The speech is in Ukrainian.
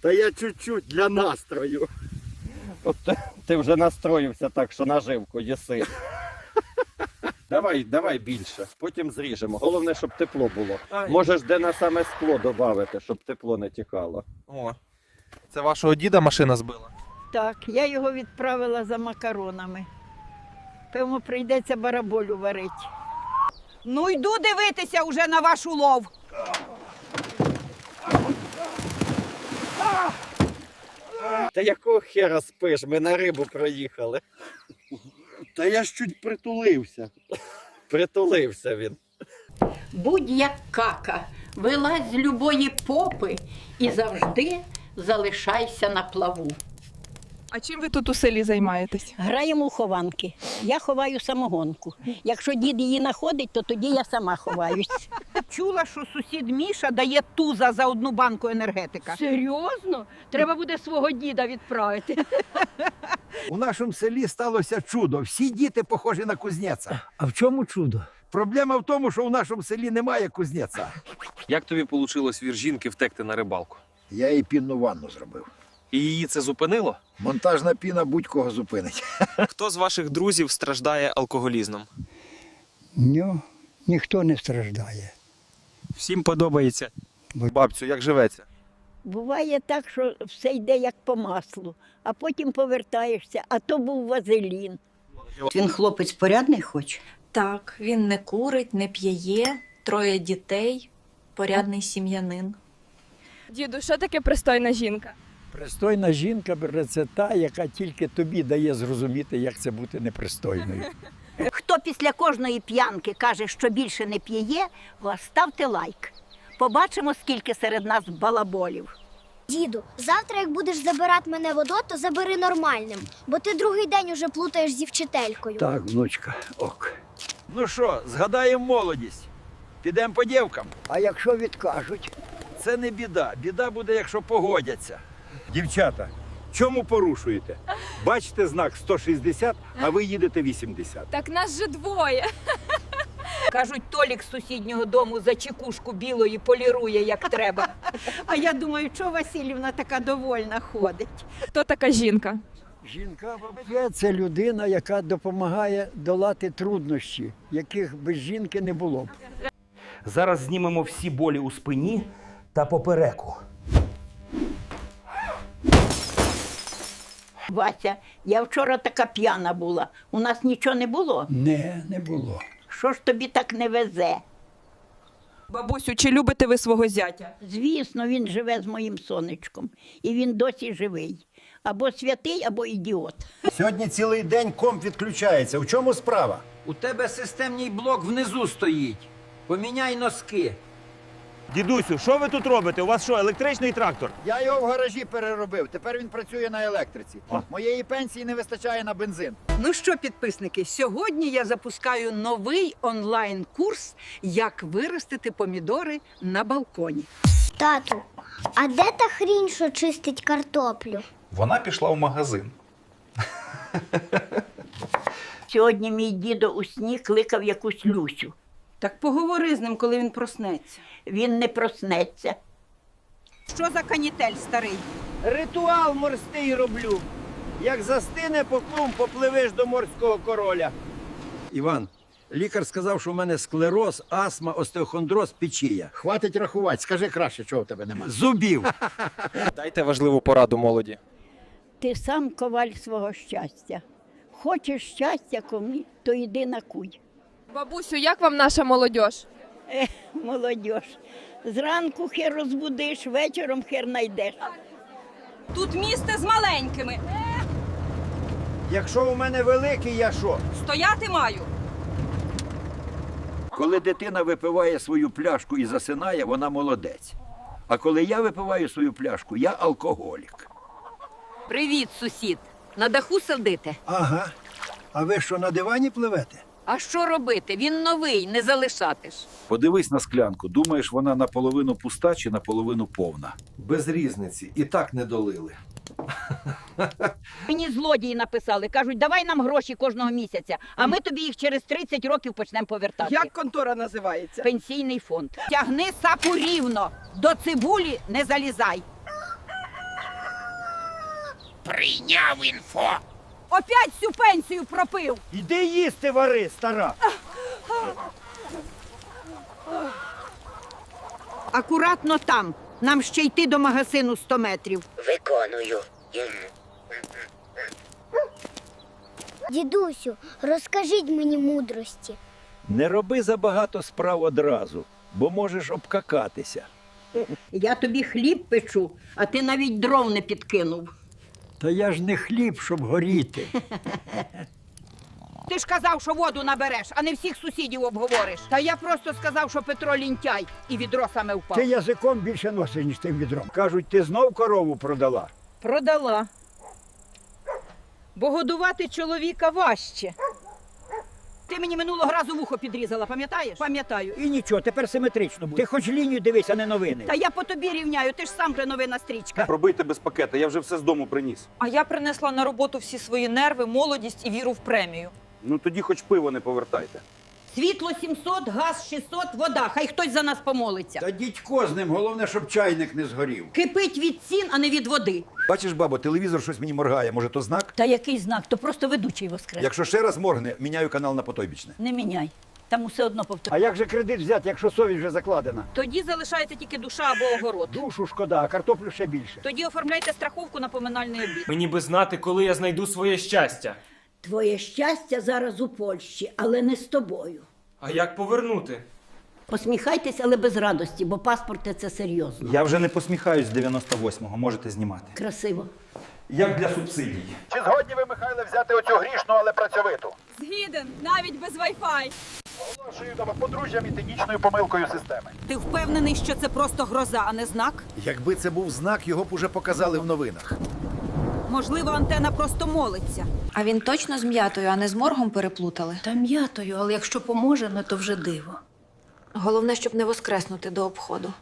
Та я чуть-чуть для настрою. От ти- ти вже настроївся так, що наживку їси. Давай, давай більше, потім зріжемо. Головне, щоб тепло було. Можеш де на саме скло додати, щоб тепло не тікало. О, це вашого діда машина збила. Так, я його відправила за макаронами. Певно, прийдеться бараболю варити. Ну йду дивитися уже на ваш улов. Та якого хера спиш? Ми на рибу проїхали. Та я ж чуть притулився. Притулився він. Будь як кака, вилазь з любої попи і завжди залишайся на плаву. А чим ви тут у селі займаєтесь? Граємо у хованки. Я ховаю самогонку. Якщо дід її знаходить, то тоді я сама ховаюсь. Чула, що сусід Міша дає туза за одну банку енергетика. Серйозно? Треба буде свого діда відправити. У нашому селі сталося чудо. Всі діти похожі на кузнеця. А в чому чудо? Проблема в тому, що у нашому селі немає кузнеця. Як тобі вийшло від жінки втекти на рибалку? Я їй пінну ванну зробив. І її це зупинило? Монтажна піна будь-кого зупинить. Хто з ваших друзів страждає алкоголізмом? Ню, ніхто не страждає. Всім подобається. Бабцю, як живеться? Буває так, що все йде як по маслу, а потім повертаєшся, а то був вазелін. Він хлопець порядний хоч. Так, він не курить, не п'є, троє дітей, порядний сім'янин. Діду, що таке пристойна жінка? Пристойна жінка це та, яка тільки тобі дає зрозуміти, як це бути непристойною. Хто після кожної п'янки каже, що більше не п'є, ставте лайк. Побачимо, скільки серед нас балаболів. Діду, завтра, як будеш забирати мене в ОДО, то забери нормальним, бо ти другий день уже плутаєш зі вчителькою. Так, внучка, ок. Ну що, згадаємо молодість. Підемо по дівкам. А якщо відкажуть, Це не біда. Біда буде, якщо погодяться. Дівчата, чому порушуєте? Бачите знак 160, а ви їдете 80. Так нас же двоє. Кажуть, Толік з сусіднього дому за чекушку білої полірує, як треба. А я думаю, що Васильівна така довольна ходить. Хто така жінка? жінка взагалі це людина, яка допомагає долати труднощі, яких без жінки не було б. Зараз знімемо всі болі у спині та попереку. Вася, я вчора така п'яна була. У нас нічого не було. Не, не було. Що ж тобі так не везе? Бабусю, чи любите ви свого зятя? Звісно, він живе з моїм сонечком, і він досі живий. Або святий, або ідіот. Сьогодні цілий день комп відключається. У чому справа? У тебе системний блок внизу стоїть. Поміняй носки. Дідусю, що ви тут робите? У вас що, електричний трактор? Я його в гаражі переробив. Тепер він працює на електриці. Моєї пенсії не вистачає на бензин. Ну що, підписники, сьогодні я запускаю новий онлайн-курс Як виростити помідори на балконі. Тату, а де та хрінь, що чистить картоплю? Вона пішла в магазин. Сьогодні мій дідо у сні кликав якусь Люсю. Так поговори з ним, коли він проснеться. Він не проснеться. Що за канітель старий? Ритуал морський роблю. Як застине поклум, попливеш до морського короля. Іван, лікар сказав, що в мене склероз, астма, остеохондроз, печія. Хватить рахувати, скажи краще, чого в тебе немає. Зубів. Дайте важливу пораду молоді. Ти сам коваль свого щастя. Хочеш щастя комі, то йди на куй. Бабусю, як вам наша молодь? Молодь. Зранку хер розбудиш, вечором хер найдеш. Тут місце з маленькими. Якщо у мене великий, я що? Стояти маю. Коли дитина випиває свою пляшку і засинає, вона молодець. А коли я випиваю свою пляшку, я алкоголік. Привіт, сусід. На даху сидите. Ага. А ви що, на дивані пливете? А що робити? Він новий, не залишати ж. Подивись на склянку. Думаєш, вона наполовину пуста чи наполовину повна? Без різниці. І так не долили. Мені злодії написали, кажуть, давай нам гроші кожного місяця, а ми тобі їх через 30 років почнемо повертати. Як контора називається? Пенсійний фонд. Тягни сапу рівно, до цибулі не залізай. Прийняв інфо. Опять всю пенсію пропив. Іди їсти вари, стара. Акуратно там. Нам ще йти до магазину 100 метрів. Виконую. Дідусю, розкажіть мені мудрості. Не роби забагато справ одразу, бо можеш обкакатися. Я тобі хліб печу, а ти навіть дров не підкинув. Та я ж не хліб, щоб горіти. Ти ж казав, що воду набереш, а не всіх сусідів обговориш. Та я просто сказав, що Петро лінтяй і відро саме впав. Ти язиком більше носиш, ніж тим відром. Кажуть, ти знов корову продала. Продала. Бо годувати чоловіка важче. Ти мені минулого разу вухо підрізала, пам'ятаєш? Пам'ятаю. І нічого, тепер симетрично буде. Ти хоч лінію дивись, а не новини. Та я по тобі рівняю, ти ж сам же новина стрічка. Пробийте без пакета, я вже все з дому приніс. А я принесла на роботу всі свої нерви, молодість і віру в премію. Ну тоді хоч пиво не повертайте. Світло 700, газ 600, вода. Хай хтось за нас помолиться. Та дідько з ним, головне, щоб чайник не згорів. Кипить від цін, а не від води. Бачиш, бабо, телевізор щось мені моргає. Може, то знак? Та який знак? То просто ведучий воскрес. Якщо ще раз моргне, міняю канал на потойбічне. Не міняй. Там усе одно А як же кредит взяти, якщо совість вже закладена? Тоді залишається тільки душа або огород. Душу шкода, а картоплю ще більше. Тоді оформляйте страховку на поминальний обід. Мені би знати, коли я знайду своє щастя. Твоє щастя зараз у Польщі, але не з тобою. А як повернути? Посміхайтесь, але без радості, бо паспорти це серйозно. Я вже не посміхаюсь з 98-го, можете знімати. Красиво. Як для субсидій. Чи згодні ви, Михайле, взяти оцю грішну, але працьовиту? Згіден, навіть без Wi-Fi. Оголошую подружжям і технічною помилкою системи. Ти впевнений, що це просто гроза, а не знак? Якби це був знак, його б уже показали в новинах. Можливо, антена просто молиться. А він точно з м'ятою, а не з моргом переплутали. Та м'ятою, але якщо поможе, ну то вже диво. Головне, щоб не воскреснути до обходу.